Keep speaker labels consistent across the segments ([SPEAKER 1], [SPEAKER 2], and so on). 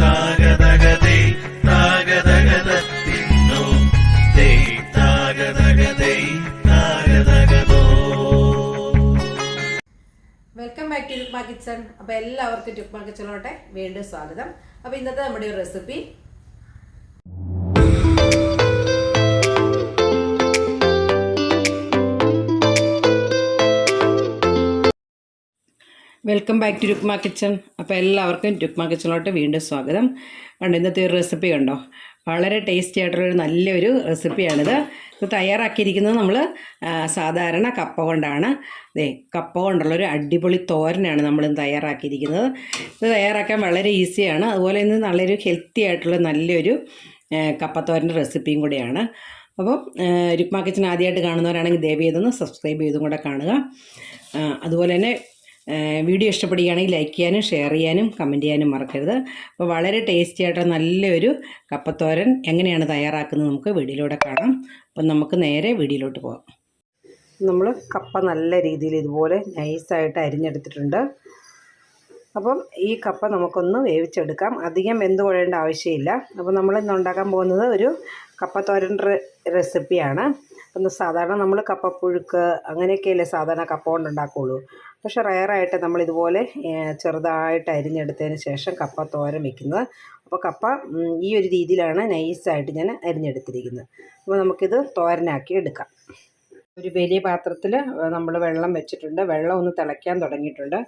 [SPEAKER 1] താകതകതേ താകതകതത്തിന്നോ തേ
[SPEAKER 2] welcome back to ടുക്മ കിച്ചൺ. അപ്പോൾ എല്ലാവർക്കും ടുക്മ കിച്ചണിലോട്ടെ വീണ്ടും സ്വാഗതം. അപ്പോൾ ഇന്നത്തെ നമ്മുടെ ഒരു recipe welcome back to Rukma kitchen അപ്പോൾ എല്ലാവർക്കും രുക്മ കിച്ചണിലോട്ട് വീണ്ടും സ്വാഗതം. കണ്ടോ ഇന്നത്തെ ഒരു റെസിപ്പി കണ്ടോ? വളരെ ടേസ്റ്റി ആയിട്ടുള്ളൊരു നല്ലൊരു റെസിപ്പിയാണിത് ഇത് തയ്യാറാക്കിയിരിക്കുന്നത് നമ്മൾ സാധാരണ കപ്പ കൊണ്ടാണ്. ദേ കപ്പ കൊണ്ടുള്ളൊരു അടിപൊളി തോരനാണ് നമ്മൾ തയ്യാറാക്കിയിരിക്കുന്നത്. ഇത് തയ്യാറാക്കാൻ വളരെ ഈസിയാണ് അതുപോലെ ഇന്ന് നല്ലൊരു ഹെൽത്തി ആയിട്ടുള്ള നല്ലൊരു കപ്പത്തോരന്റെ റെസിപ്പിയും കൂടിയാണ്. അപ്പോൾ രുക്മ കിച്ചൺ ആദ്യമായിട്ട് കാണുന്നവരാണെങ്കിൽ ദയവ് ചെയ്തൊന്ന് സബ്സ്ക്രൈബ് ചെയ്തും കൂടെ കാണുക. അതുപോലെ തന്നെ വീഡിയോ ഇഷ്ടപ്പെടുകയാണെങ്കിൽ ലൈക്ക് ചെയ്യാനും ഷെയർ ചെയ്യാനും കമന്റ് ചെയ്യാനും മറക്കരുത്. അപ്പോൾ വളരെ ടേസ്റ്റി ആയിട്ട് നല്ലൊരു കപ്പത്തോരൻ എങ്ങനെയാണ് തയ്യാറാക്കുന്നത് നമുക്ക് വീഡിയോയിലൂടെ കാണാം. അപ്പം നമുക്ക് നേരെ വീഡിയോയിലോട്ട് പോകാം നമ്മൾ കപ്പ നല്ല രീതിയിൽ ഇതുപോലെ നൈസായിട്ട് അരിഞ്ഞെടുത്തിട്ടുണ്ട്. അപ്പം ഈ കപ്പ നമുക്കൊന്ന് വേവിച്ചെടുക്കാം. അധികം വെന്ത് കുഴയേണ്ട ആവശ്യമില്ല. അപ്പോൾ നമ്മൾ ഇന്ന് ഉണ്ടാക്കാൻ പോകുന്നത് ഒരു കപ്പത്തോരൻ റെസിപ്പിയാണ് ഒന്ന് സാധാരണ നമ്മൾ കപ്പപ്പുഴുക്ക് അങ്ങനെയൊക്കെയല്ലേ സാധാരണ കപ്പ കൊണ്ട് ഉണ്ടാക്കുകയുള്ളൂ പക്ഷേ റയറായിട്ട് ഏഹ്, ചെറുതായിട്ട് അരിഞ്ഞെടുത്തതിന് ശേഷം കപ്പ തോരൻ വെക്കുന്നത്. അപ്പോൾ കപ്പ ഈ ഒരു രീതിയിലാണ് നൈസായിട്ട് ഞാൻ അരിഞ്ഞെടുത്തിരിക്കുന്നത്. അപ്പോൾ നമുക്കിത് തോരനാക്കി എടുക്കാം. ഒരു വലിയ പാത്രത്തിൽ നമ്മൾ വെള്ളം വെച്ചിട്ടുണ്ട്. വെള്ളം ഒന്ന് തിളയ്ക്കാൻ തുടങ്ങിയിട്ടുണ്ട്.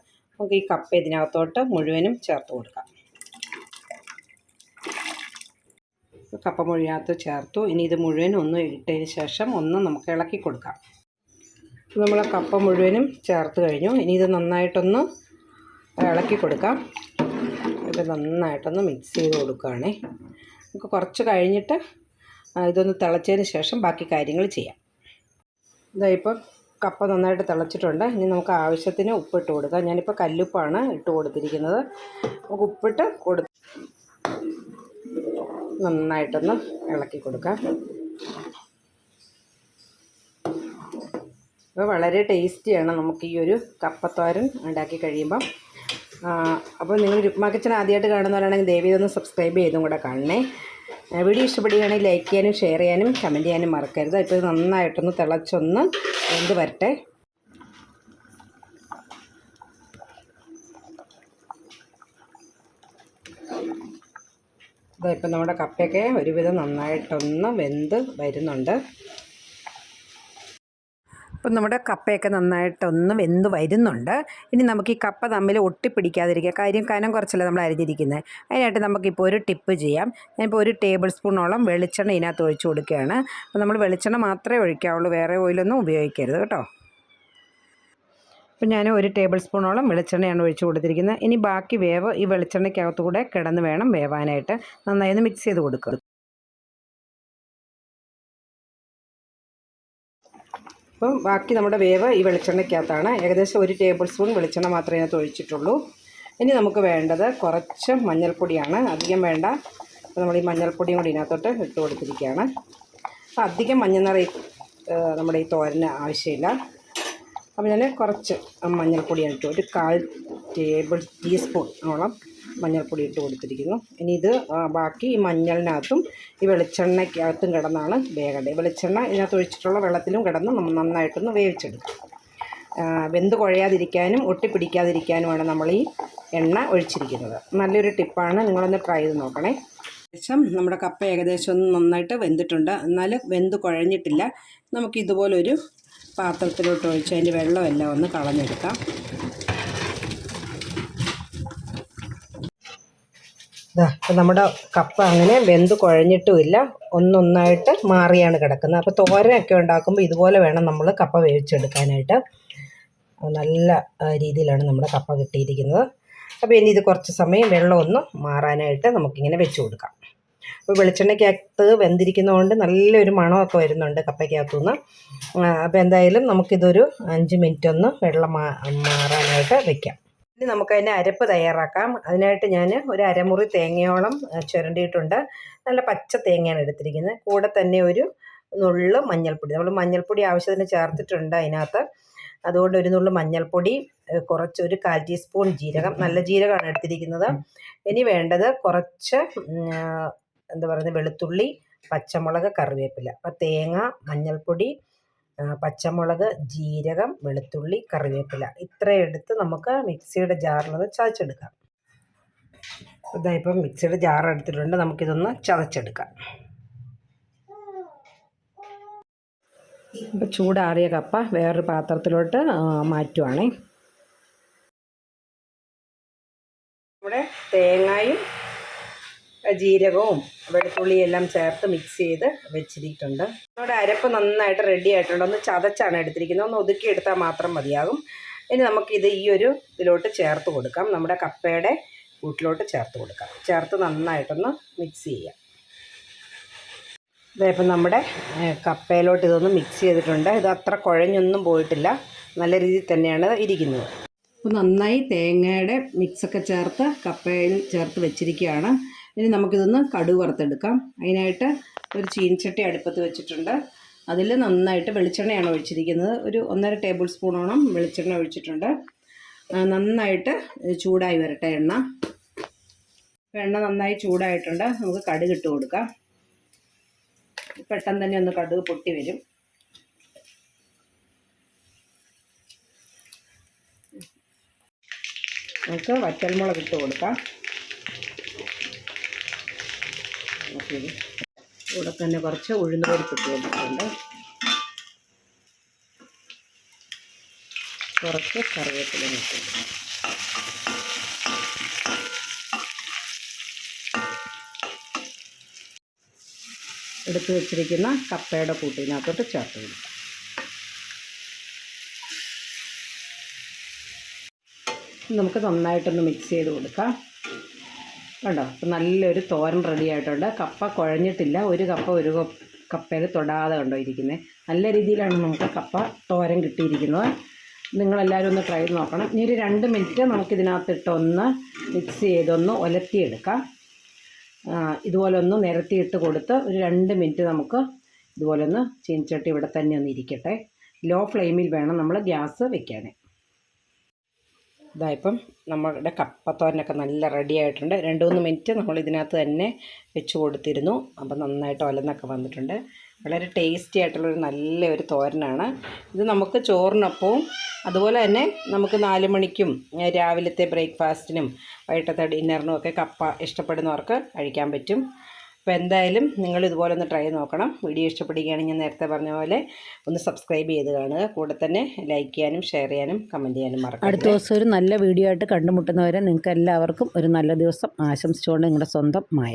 [SPEAKER 2] നമുക്ക് ഈ കപ്പ ഇതിനകത്തോട്ട് മുഴുവനും ചേർത്ത് കൊടുക്കാം. കപ്പ മുഴുവനകത്ത് ചേർത്തു. ഇനി ഇത് മുഴുവനും ഒന്ന് ഇട്ടതിന് ശേഷം ഒന്ന് നമുക്ക് ഇളക്കി കൊടുക്കാം. നമ്മൾ കപ്പ മുഴുവനും ചേർത്ത് കഴിഞ്ഞു. ഇനി ഇത് നന്നായിട്ടൊന്ന് ഇളക്കി കൊടുക്കാം. ഇത് നന്നായിട്ടൊന്ന് മിക്സ് ചെയ്ത് കൊടുക്കുകയാണേ നമുക്ക് കുറച്ച് കഴിഞ്ഞിട്ട് ഇതൊന്ന് തിളച്ചതിന് ശേഷം ബാക്കി കാര്യങ്ങൾ ചെയ്യാം. ഇതാ ഇപ്പം കപ്പ നന്നായിട്ട് തിളച്ചിട്ടുണ്ട്. ഇനി നമുക്ക് ആവശ്യത്തിന് ഉപ്പിട്ട് കൊടുക്കാം. ഞാനിപ്പോൾ കല്ലുപ്പാണ് ഇട്ട് കൊടുത്തിരിക്കുന്നത്. നമുക്ക് ഉപ്പിട്ട് കൊടു നന്നായിട്ടൊന്ന് ഇളക്കി കൊടുക്കാം. അപ്പോൾ വളരെ ടേസ്റ്റിയാണ് നമുക്ക് ഈ ഒരു കപ്പത്തോരൻ ഉണ്ടാക്കി കഴിയുമ്പം. അപ്പോൾ നിങ്ങൾ രുക്മാ കിച്ചൺ ആദ്യമായിട്ട് കാണുന്നവരാണെങ്കിൽ ദയവ് ഇതൊന്ന് സബ്സ്ക്രൈബ് ചെയ്തും കൂടെ കാണണേ. വീഡിയോ ഇഷ്ടപ്പെടുകയാണെങ്കിൽ ലൈക്ക് ചെയ്യാനും ഷെയർ ചെയ്യാനും കമന്റ് ചെയ്യാനും മറക്കരുത്. ഇപ്പോൾ ഇത് നന്നായിട്ടൊന്ന് തിളച്ചൊന്ന് എന്ത് വരട്ടെ. ഇപ്പം നമ്മുടെ കപ്പയൊക്കെ ഒരുവിധം നന്നായിട്ടൊന്ന് വെന്ത് വരുന്നുണ്ട്. ഇപ്പം നമ്മുടെ കപ്പയൊക്കെ നന്നായിട്ടൊന്ന് വെന്ത് വരുന്നുണ്ട്. ഇനി നമുക്ക് ഈ കപ്പ തമ്മിൽ ഒട്ടിപ്പിടിക്കാതിരിക്കുക. കാര്യം കനം കുറച്ചല്ലേ നമ്മൾ അരിഞ്ഞിരിക്കുന്നത് അതിനായിട്ട് നമുക്കിപ്പോൾ ഒരു ടിപ്പ് ചെയ്യാം. ഞാനിപ്പോൾ ഒരു ടേബിൾ സ്പൂണോളം വെളിച്ചെണ്ണ ഇതിനകത്ത് ഒഴിച്ച് കൊടുക്കുകയാണ്. അപ്പോൾ നമ്മൾ വെളിച്ചെണ്ണ മാത്രമേ ഒഴിക്കാവുള്ളൂ. വേറെ ഓയിലൊന്നും ഉപയോഗിക്കരുത് കേട്ടോ. അപ്പം ഞാൻ ഒരു ടേബിൾ സ്പൂണോളം വെളിച്ചെണ്ണയാണ് ഒഴിച്ച് കൊടുത്തിരിക്കുന്നത്. ഇനി ബാക്കി വേവ് ഈ വെളിച്ചെണ്ണയ്ക്കകത്തുകൂടെ കിടന്ന് വേണം വേവാനായിട്ട്. നന്നായി ഒന്ന് മിക്സ് ചെയ്ത് കൊടുക്കുക. അപ്പം ബാക്കി നമ്മുടെ വേവ് ഈ വെളിച്ചെണ്ണയ്ക്കകത്താണ്. ഏകദേശം ഒരു ടേബിൾ സ്പൂൺ വെളിച്ചെണ്ണ മാത്രമേ ഞാൻ ഒഴിച്ചിട്ടുള്ളൂ. ഇനി നമുക്ക് വേണ്ടത് കുറച്ച് മഞ്ഞൾപ്പൊടിയാണ്. അധികം വേണ്ട. അപ്പോൾ നമ്മൾ ഈ മഞ്ഞൾപ്പൊടിയും കൂടി ഇതിനകത്തോട്ട് ഇട്ട് കൊടുത്തിരിക്കുകയാണ്. അപ്പോൾ അധികം മഞ്ഞൾ നമ്മുടെ ഈ തോരന് ആവശ്യമില്ല. അപ്പോൾ ഞാൻ കുറച്ച് മഞ്ഞൾപ്പൊടി ഇട്ടു ഒരു കാൽ ടേബിൾ ടീസ്പൂൺ ഓളം മഞ്ഞൾപ്പൊടി ഇട്ട് കൊടുത്തിരിക്കുന്നു. ഇനി ഇത് ബാക്കി ഈ മഞ്ഞളിനകത്തും ഈ വെളിച്ചെണ്ണയ്ക്കകത്തും കിടന്നാണ് വേകേണ്ടത്. വെളിച്ചെണ്ണ ഇതിനകത്ത് ഒഴിച്ചിട്ടുള്ള വെള്ളത്തിലും കിടന്ന് നമ്മൾ നന്നായിട്ടൊന്ന് വേവിച്ചെടുക്കും. വെന്ത് കുഴയാതിരിക്കാനും ഒട്ടിപ്പിടിക്കാതിരിക്കാനുമാണ് നമ്മൾ ഈ എണ്ണ ഒഴിച്ചിരിക്കുന്നത്. നല്ലൊരു ടിപ്പാണ്. നിങ്ങളൊന്ന് ട്രൈ ചെയ്ത് നോക്കണേ. ഏകദേശം നമ്മുടെ കപ്പ ഏകദേശം ഒന്ന് നന്നായിട്ട് വെന്തിട്ടുണ്ട്. എന്നാൽ വെന്ത് കുഴഞ്ഞിട്ടില്ല. നമുക്ക് ഇതുപോലൊരു പാത്രത്തിലോട്ട് ഒഴിച്ച് അതിന്റെ വെള്ളമെല്ലാം ഒന്ന് കളഞ്ഞെടുക്കാം. ഇപ്പം നമ്മുടെ കപ്പ അങ്ങനെ വെന്ത് കുഴഞ്ഞിട്ടുമില്ല. ഒന്നൊന്നായിട്ട് മാറിയാണ് കിടക്കുന്നത്. അപ്പോൾ തോരനൊക്കെ ഉണ്ടാക്കുമ്പോൾ ഇതുപോലെ വേണം നമ്മൾ കപ്പ വേവിച്ചെടുക്കാനായിട്ട്. നല്ല രീതിയിലാണ് നമ്മുടെ കപ്പ കിട്ടിയിരിക്കുന്നത്. അപ്പോൾ ഇനി ഇത് കുറച്ച് സമയം വെള്ളം ഒന്ന് മാറാനായിട്ട് നമുക്കിങ്ങനെ വെച്ച് കൊടുക്കാം. അപ്പോൾ വെളിച്ചെണ്ണയ്ക്കകത്ത് വെന്തിരിക്കുന്നതുകൊണ്ട് നല്ലൊരു മണമൊക്കെ വരുന്നുണ്ട് കപ്പയ്ക്കകത്തു നിന്ന് അപ്പോൾ എന്തായാലും നമുക്കിതൊരു അഞ്ച് മിനിറ്റ് ഒന്ന് വെള്ളം മാറാനായിട്ട് വെക്കാം. ഇനി നമുക്കതിന്റെ അരപ്പ് തയ്യാറാക്കാം. അതിനായിട്ട് ഞാൻ ഒരു അരമുറി തേങ്ങയോളം ചുരണ്ടിയിട്ടുണ്ട്. നല്ല പച്ച തേങ്ങയാണ് എടുത്തിരിക്കുന്നത്. കൂടെ തന്നെ ഒരു നുള്ള് മഞ്ഞൾപ്പൊടി. നമ്മൾ മഞ്ഞൾപ്പൊടി ആവശ്യത്തിന് ചേർത്തിട്ടുണ്ട് അതിനകത്ത്. അതുകൊണ്ട് ഒരു നുള്ളു മഞ്ഞൾപ്പൊടി കുറച്ച് ഒരു കാൽ ടീസ്പൂൺ ജീരകം. നല്ല ജീരകമാണ് എടുത്തിരിക്കുന്നത്. ഇനി വേണ്ടത് കുറച്ച് എന്താ പറയുന്നത്? വെളുത്തുള്ളി പച്ചമുളക് കറിവേപ്പില. അപ്പൊ തേങ്ങ മഞ്ഞൾപ്പൊടി പച്ചമുളക് ജീരകം വെളുത്തുള്ളി കറിവേപ്പില. ഇത്രയും എടുത്ത് നമുക്ക് മിക്സിയുടെ ജാറിലത് ചതച്ചെടുക്കാം. ഇതാ ഇപ്പം മിക്സിയുടെ ജാർ എടുത്തിട്ടുണ്ട്. നമുക്കിതൊന്ന് ചതച്ചെടുക്കാം. ഇപ്പം ചൂടാറിയ കപ്പ വേറൊരു പാത്രത്തിലോട്ട് മാറ്റുവാണേ. നമ്മുടെ തേങ്ങയും ജീരകവും വെളുത്തുള്ളിയും എല്ലാം ചേർത്ത് മിക്സ് ചെയ്ത് വെച്ചിരിക്കുന്നുണ്ട്. നമ്മുടെ അരപ്പ് നന്നായിട്ട് റെഡി ആയിട്ടുണ്ട്. ഒന്ന് ചതച്ചാണ് എടുത്തിരിക്കുന്നത്. ഒന്ന് ഒതുക്കി എടുത്താൽ മാത്രം മതിയാകും. ഇനി നമുക്കിത് ഈ ഒരു ഇതിലോട്ട് ചേർത്ത് കൊടുക്കാം. നമ്മുടെ കപ്പയുടെ കൂട്ടിലോട്ട് ചേർത്ത് കൊടുക്കാം. ചേർത്ത് നന്നായിട്ടൊന്ന് മിക്സ് ചെയ്യാം. ഇതേപ്പം നമ്മുടെ ഏഹ്, കപ്പയിലോട്ട് ഇതൊന്ന് മിക്സ് ചെയ്തിട്ടുണ്ട്. ഇത് അത്ര കുഴഞ്ഞൊന്നും പോയിട്ടില്ല. നല്ല രീതിയിൽ തന്നെയാണ് ഇരിക്കുന്നത്. അപ്പോൾ നന്നായി തേങ്ങയുടെ മിക്സൊക്കെ ചേർത്ത് കപ്പയിൽ ചേർത്ത് വെച്ചിരിക്കുകയാണ്. ഇനി നമുക്കിതൊന്ന് കടുക് വറുത്തെടുക്കാം. അതിനായിട്ട് ഒരു ചീനിച്ചട്ടി അടുപ്പത്ത് വെച്ചിട്ടുണ്ട്. അതിൽ നന്നായിട്ട് വെളിച്ചെണ്ണയാണ് ഒഴിച്ചിരിക്കുന്നത്. ഒരു ഒന്നര ടേബിൾ സ്പൂണോളം വെളിച്ചെണ്ണ ഒഴിച്ചിട്ടുണ്ട്. നന്നായിട്ട് ചൂടായി വരട്ടെ എണ്ണ. എണ്ണ നന്നായി ചൂടായിട്ടുണ്ട്. നമുക്ക് കടുക് ഇട്ട് കൊടുക്കാം. പെട്ടെന്ന് തന്നെ ഒന്ന് കടുക് പൊട്ടി വരും. നമുക്ക് വറ്റൽമുളക് ഇട്ട് കൊടുക്കാം. ഓക്കെ. ഇവിടെ തന്നെ കുറച്ച് ഉഴുന്ന് പരിപ്പിട്ട് കൊടുത്തിട്ടുണ്ട്. കുറച്ച് കറിവേപ്പില എടുത്ത് വെച്ചിരിക്കുന്ന കപ്പയുടെ കൂട്ടിനകത്തോട്ട് ചേർത്ത് കൊടുക്കും. നമുക്ക് നന്നായിട്ടൊന്ന് മിക്സ് ചെയ്ത് കൊടുക്കാം. കണ്ടോ? അപ്പം നല്ലൊരു തോരൻ റെഡി ആയിട്ടുണ്ട്. കപ്പ കുഴഞ്ഞിട്ടില്ല. ഒരു കപ്പ ഒരു കപ്പ് കപ്പയിൽ തൊടാതെ കണ്ടോ ഇരിക്കുന്നത് നല്ല രീതിയിലാണ് നമുക്ക് കപ്പ തോരൻ കിട്ടിയിരിക്കുന്നത്. നിങ്ങളെല്ലാവരും ഒന്ന് ട്രൈ ചെയ്ത് നോക്കണം. ഇനി ഒരു രണ്ട് മിനിറ്റ് നമുക്കിതിനകത്തിട്ടൊന്ന് മിക്സ് ചെയ്തൊന്ന് ഒലത്തിയെടുക്കാം. ഇതുപോലെ ഒന്ന് നിരത്തിയിട്ട് കൊടുത്ത് ഒരു രണ്ട് മിനിറ്റ് നമുക്ക് ഇതുപോലെ ഒന്ന് ചീനിച്ചട്ടി ഇവിടെ തന്നെ ഒന്ന് ഇരിക്കട്ടെ. ലോ ഫ്ലെയിമിൽ വേണം നമ്മൾ ഗ്യാസ് വെക്കാൻ ഇതായിപ്പം നമ്മളുടെ കപ്പത്തോരനൊക്കെ നല്ല റെഡി ആയിട്ടുണ്ട്. രണ്ട് മൂന്ന് മിനിറ്റ് നമ്മൾ ഇതിനകത്ത് തന്നെ വെച്ച് കൊടുത്തിരുന്നു. അപ്പം നന്നായിട്ട് ഒലന്നൊക്കെ വന്നിട്ടുണ്ട്. വളരെ ടേസ്റ്റി ആയിട്ടുള്ളൊരു നല്ലൊരു തോരനാണ്. ഇത് നമുക്ക് ചോറിനൊപ്പവും അതുപോലെ തന്നെ നമുക്ക് നാല് മണിക്കും രാവിലത്തെ ബ്രേക്ക്ഫാസ്റ്റിനും വൈകിട്ടത്തെ ഡിന്നറിനും ഒക്കെ കപ്പ ഇഷ്ടപ്പെടുന്നവർക്ക് കഴിക്കാൻ പറ്റും. അപ്പോൾ എന്തായാലും നിങ്ങൾ ഇതുപോലെ ഒന്ന് ട്രൈ നോക്കണം. വീഡിയോ ഇഷ്ടപ്പെടുകയാണെങ്കിൽ ഞാൻ നേരത്തെ പറഞ്ഞ പോലെ ഒന്ന് സബ്സ്ക്രൈബ് ചെയ്ത് കാണുക. കൂടെ തന്നെ ലൈക്ക് ചെയ്യാനും ഷെയർ ചെയ്യാനും കമന്റ് ചെയ്യാനും മറക്കാം
[SPEAKER 3] അടുത്ത ദിവസം ഒരു നല്ല വീഡിയോ ആയിട്ട് കണ്ടുമുട്ടുന്നവരെ നിങ്ങൾക്ക് എല്ലാവർക്കും ഒരു നല്ല ദിവസം. ആശംസിച്ചുകൊണ്ട് നിങ്ങളുടെ സ്വന്തം മായ.